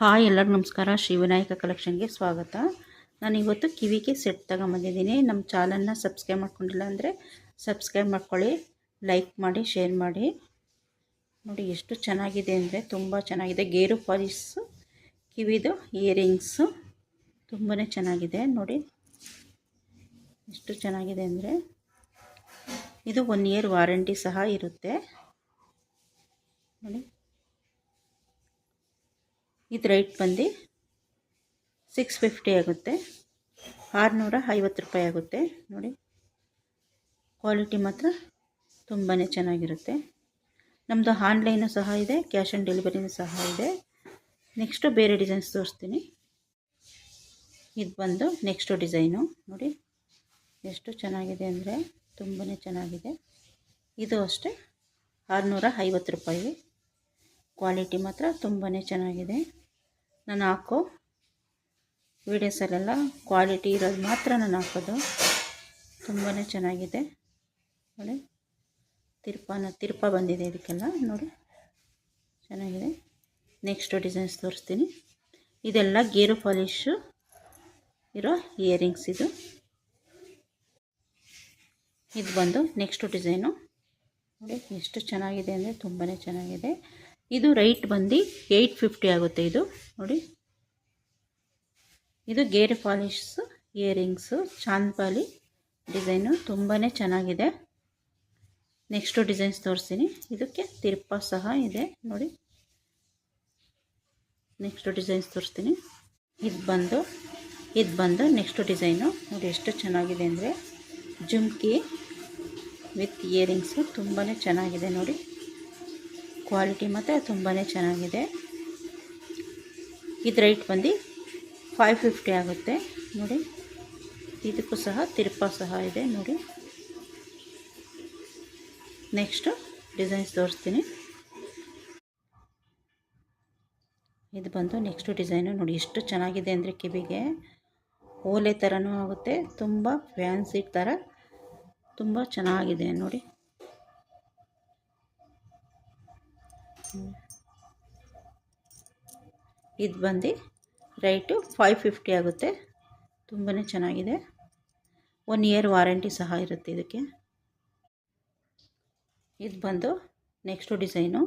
Hi ಎಲ್ಲರಿಗೂ ನಮಸ್ಕಾರ. ಶ್ರೀ ವಿನಾಯಕ ಕಲೆಕ್ಷನ್ಗೆ ಸ್ವಾಗತ. ನಾನು ಇವತ್ತು ಕಿವಿಗೆ ಸೆಟ್ ತಗೊಂಬಂದಿದ್ದೀನಿ ನಮ್ಮ ಚಾನಲ್ನ ಸಬ್ಸ್ಕ್ರೈಬ್ ಮಾಡ್ಕೊಂಡಿಲ್ಲ ಅಂದರೆ ಸಬ್ಸ್ಕ್ರೈಬ್ ಮಾಡ್ಕೊಳ್ಳಿ ಲೈಕ್ ಮಾಡಿ ಶೇರ್ ಮಾಡಿ. ನೋಡಿ ಎಷ್ಟು ಚೆನ್ನಾಗಿದೆ ಅಂದರೆ ತುಂಬ ಚೆನ್ನಾಗಿದೆ. ಗೇರು ಪಾಲಿಸು ಕಿವಿದು ಇಯರಿಂಗ್ಸು ತುಂಬಾ ಚೆನ್ನಾಗಿದೆ. ನೋಡಿ ಎಷ್ಟು ಚೆನ್ನಾಗಿದೆ ಅಂದರೆ ಇದು ಒನ್ ಇಯರ್ ವಾರಂಟಿ ಸಹ ಇರುತ್ತೆ. ನೋಡಿ. ಇದು ರೈಟ್ ಬಂದು ಸಿಕ್ಸ್ ಫಿಫ್ಟಿ ಆಗುತ್ತೆ. ಆರುನೂರ ಐವತ್ತು ರೂಪಾಯಿ ಆಗುತ್ತೆ. ನೋಡಿ ಕ್ವಾಲಿಟಿ ಮಾತ್ರ ತುಂಬಾ ಚೆನ್ನಾಗಿರುತ್ತೆ. ನಮ್ಮದು ಆನ್ಲೈನು ಸಹ ಇದೆ ಕ್ಯಾಶ್ ಆನ್ ಡೆಲಿವರಿನೂ ಸಹ ಇದೆ. ನೆಕ್ಸ್ಟು ಬೇರೆ ಡಿಸೈನ್ಸ್ ತೋರಿಸ್ತೀನಿ. ಇದು ಬಂದು ನೆಕ್ಸ್ಟು ಡಿಸೈನು ನೋಡಿ, ಎಷ್ಟು ಚೆನ್ನಾಗಿದೆ ಅಂದರೆ ತುಂಬಾ ಚೆನ್ನಾಗಿದೆ. ಇದು ಅಷ್ಟೇ ಆರುನೂರ ಐವತ್ತು ರೂಪಾಯಿ. ಕ್ವಾಲಿಟಿ ಮಾತ್ರ ತುಂಬಾ ಚೆನ್ನಾಗಿದೆ. ನಾನು ಹಾಕೋ ವೀಡಿಯೋಸಲ್ಲೆಲ್ಲ ಕ್ವಾಲಿಟಿ ಇರೋದು ಮಾತ್ರ ನಾನು ಹಾಕೋದು. ತುಂಬಾ ಚೆನ್ನಾಗಿದೆ. ನೋಡಿ, ತಿರ್ಪನ, ತಿರ್ಪ ಬಂದಿದೆ ಇದಕ್ಕೆಲ್ಲ. ನೋಡಿ, ಚೆನ್ನಾಗಿದೆ. ನೆಕ್ಸ್ಟ್ ಡಿಸೈನ್ಸ್ ತೋರಿಸ್ತೀನಿ. ಇದೆಲ್ಲ ಗೇರು ಪಾಲಿಶು ಇರೋ ಇಯರಿಂಗ್ಸ್ ಇದು. ಇದು ಬಂದು ನೆಕ್ಸ್ಟು ಡಿಸೈನು ನೋಡಿ, ಎಷ್ಟು ಚೆನ್ನಾಗಿದೆ ಅಂದರೆ ತುಂಬಾ ಚೆನ್ನಾಗಿದೆ. ಇದು ರೈಟ್ ಬಂದು ಏಯ್ಟ್ ಫಿಫ್ಟಿ ಆಗುತ್ತೆ ಇದು. ನೋಡಿ. ಇದು ಗೇರ್ ಪಾಲಿಶ್ಸ್ ಇಯರಿಂಗ್ಸು ಚಾಂದ್ಪಾಲಿ ಡಿಸೈನು ತುಂಬಾ ಚೆನ್ನಾಗಿದೆ. ನೆಕ್ಸ್ಟು ಡಿಸೈನ್ಸ್ ತೋರಿಸ್ತೀನಿ. ಇದಕ್ಕೆ ತಿರ್ಪಾ ಸಹ ಇದೆ. ನೋಡಿ. ನೆಕ್ಸ್ಟು ಡಿಸೈನ್ಸ್ ತೋರಿಸ್ತೀನಿ. ಇದು ಬಂದು ಇದು ಬಂದು ನೆಕ್ಸ್ಟ್ ಡಿಸೈನು ನೋಡಿ ಎಷ್ಟು ಚೆನ್ನಾಗಿದೆ ಅಂದರೆ ಜುಮ್ಕಿ ವಿತ್ ಇಯರಿಂಗ್ಸು ತುಂಬಾ ಚೆನ್ನಾಗಿದೆ ನೋಡಿ. ಕ್ವಾಲಿಟಿ ಮತ್ತು ತುಂಬಾ ಚೆನ್ನಾಗಿದೆ. ಇದು ರೈಟ್ ಬಂದು ಫೈವ್ ಫಿಫ್ಟಿ ಆಗುತ್ತೆ. ನೋಡಿ, ಇದಕ್ಕೂ ಸಹ ತಿರುಪ ಸಹ ಇದೆ, ನೋಡಿ. ನೆಕ್ಸ್ಟು ಡಿಸೈನ್ಸ್ ತೋರಿಸ್ತೀನಿ. ಇದು ಬಂದು ನೆಕ್ಸ್ಟು ಡಿಸೈನು ನೋಡಿ, ಎಷ್ಟು ಚೆನ್ನಾಗಿದೆ ಅಂದರೆ ಕಿವಿಗೆ. ಓಲೆ ಥರನೂ ಆಗುತ್ತೆ, ತುಂಬ ಫ್ಯಾನ್ಸಿ ಥರ ತುಂಬ ಚೆನ್ನಾಗಿದೆ, ನೋಡಿ. ಇದು ಬಂದು ರೈಟು ಫೈವ್ ಫಿಫ್ಟಿ ಆಗುತ್ತೆ. ತುಂಬಾ ಚೆನ್ನಾಗಿದೆ. ಒನ್ ಇಯರ್ ವಾರಂಟಿ ಸಹ ಇರುತ್ತೆ ಇದಕ್ಕೆ. ಇದು ಬಂದು ನೆಕ್ಸ್ಟು ಡಿಸೈನು.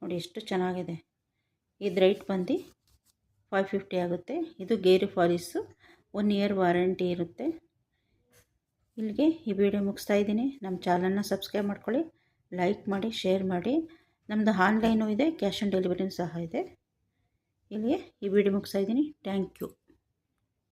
ನೋಡಿ ಎಷ್ಟು ಚೆನ್ನಾಗಿದೆ. ಇದು ರೈಟ್ ಬಂದು ಫೈವ್ ಫಿಫ್ಟಿ ಆಗುತ್ತೆ. ಇದು ಗೇರು ಫಾಲಿಸು ಒನ್ ಇಯರ್ ವಾರಂಟಿ ಇರುತ್ತೆ. ಇಲ್ಲಿಗೆ ಈ ವಿಡಿಯೋ ಮುಗಿಸ್ತಾ ಇದ್ದೀನಿ. ನಮ್ಮ ಚಾನಲ್ನ ಸಬ್ಸ್ಕ್ರೈಬ್ ಮಾಡ್ಕೊಳ್ಳಿ, ಲೈಕ್ ಮಾಡಿ, ಶೇರ್ ಮಾಡಿ. ನಮ್ಮದು ಆನ್ಲೈನು ಇದೆ ಕ್ಯಾಶ್ ಆನ್ ಡೆಲಿವರಿನೂ ಸಹ ಇದೆ. ಇಲ್ಲಿಗೆ ಈ ವಿಡಿಯೋ ಮುಗಿಸ್ತಾ ಇದ್ದೀನಿ. Thank you